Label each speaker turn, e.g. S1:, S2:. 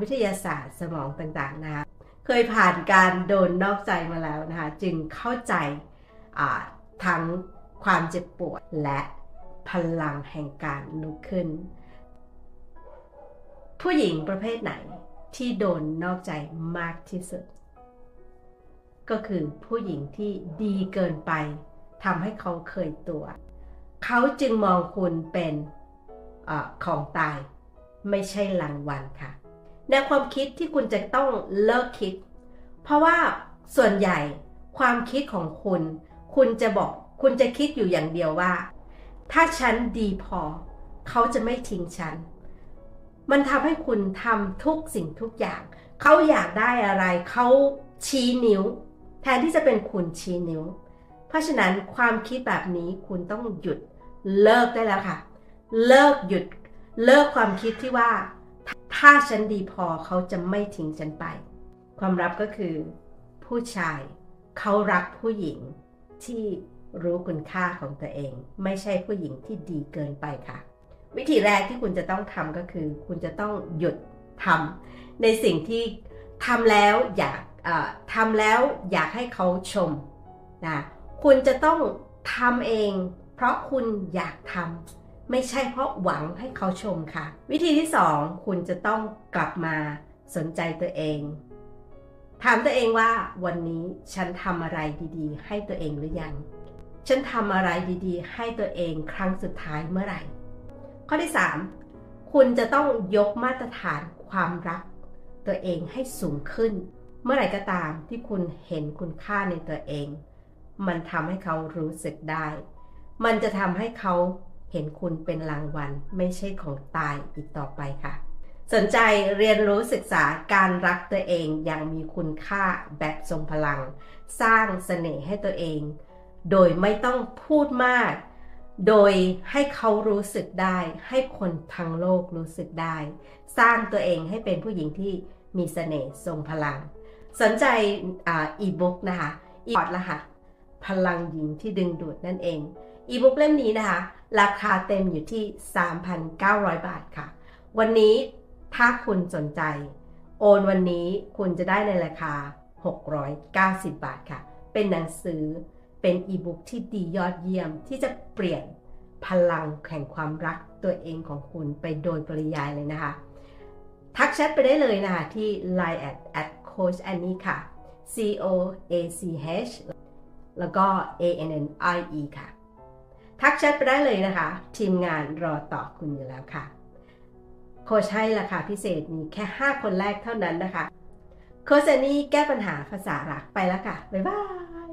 S1: วิทยาศาสตร์สมองต่างๆนะคะเคยผ่านการโดนนอกใจมาแล้วนะคะจึงเข้าใจทั้งความเจ็บปวดและพลังแห่งการลุกขึ้น ผู้หญิงประเภทไหนที่โดนนอกใจมากที่สุด ก็คือผู้หญิงที่ดีเกินไปทำให้เขาเคยตัว เขาจึงมองคุณเป็นอของตายไม่ใช่รางวัลค่ะ แนวความคิดที่คุณจะต้องเลิกคิด เพราะว่าส่วนใหญ่ความคิดของคุณ คุณจะบอกคุณจะคิดอยู่อย่างเดียวว่า ถ้าฉันดีพอ เขาจะไม่ทิ้งฉัน มันทำให้คุณทำทุกสิ่งทุกอย่าง เขาอยากได้อะไรเขาชี้นิ้ว แทนที่จะเป็นคุณชี้นิ้ว เพราะฉะนั้นความคิดแบบนี้คุณต้องหยุดเลิกได้แล้วค่ะ เลิกหยุด เลิกความคิดที่ว่า ถ้าฉันดีพอเขาจะไม่ทิ้งฉันไป ความลับก็คือ ผู้ชายเขารักผู้หญิงที่รู้คุณค่าของตัวเอง ไม่ใช่ผู้หญิงที่ดีเกินไปค่ะ วิธีแรกที่คุณจะต้องทำก็คือ คุณจะต้องหยุดทำในสิ่งที่ทำแล้วอยากทำแล้วอยากให้เขาชมนะคุณจะต้องทำเอง เพราะคุณอยากทำ ไม่ใช่เพราะหวังให้เขาชมค่ะ วิธีที่สองคุณจะต้องกลับมาสนใจตัวเอง ถามตัวเองว่าวันนี้ฉันทำอะไรดีๆ ให้ตัวเองหรือยัง ฉันทำอะไรดีๆ ให้ตัวเองครั้งสุดท้ายเมื่อไหร่ ข้อที่ 3 คุณจะต้องยกมาตรฐานความรัก ตัวเองให้สูงขึ้น เมื่อไหร่ก็ตามที่คุณเห็นคุณค่าในตัวเอง มันทำให้เขารู้สึกได้ มันจะทำให้เขา เห็นคุณเป็นรางวัลไม่ใช่ของตายอีกต่อไปค่ะ สนใจเรียนรู้ศึกษาการรักตัวเองอย่างมีคุณค่าแบบทรงพลัง สร้างเสน่ห์ให้ตัวเอง โดยไม่ต้องพูดมาก โดยให้เขารู้สึกได้ ให้คนทั้งโลกรู้สึกได้ สร้างตัวเองให้เป็นผู้หญิงที่มีเสน่ห์ทรงพลัง สนใจอีบุ๊กนะคะอีพอร์ตละค่ะพลังหญิงที่ดึงดูดนั่นเอง อีบุ๊กเล่มนี้นะคะ ราคาเต็มอยู่ที่ 3,900 บาทค่ะ วันนี้ถ้าคุณสนใจ โอนวันนี้คุณจะได้ในราคา 690 บาทค่ะ เป็นหนังสือเป็นอีบุ๊กที่ดียอดเยี่ยมที่จะเปลี่ยนพลังแห่งความรักตัวเองของคุณไปโดยปริยายเลยนะคะ ทักแชทไปได้เลยนะคะ ที่ line at at coach annie ค่ะ c o a c h แล้วก็ a n n i e ค่ะ ทักแชทไปได้เลยนะคะ ทีมงานรอตอบคุณอยู่แล้วค่ะ โค้ชให้ราคาพิเศษมีแค่ 5 คนแรกเท่านั้นนะคะ โค้ชแนนี่แก้ปัญหาภาษารักไปแล้วค่ะ บ๊ายบาย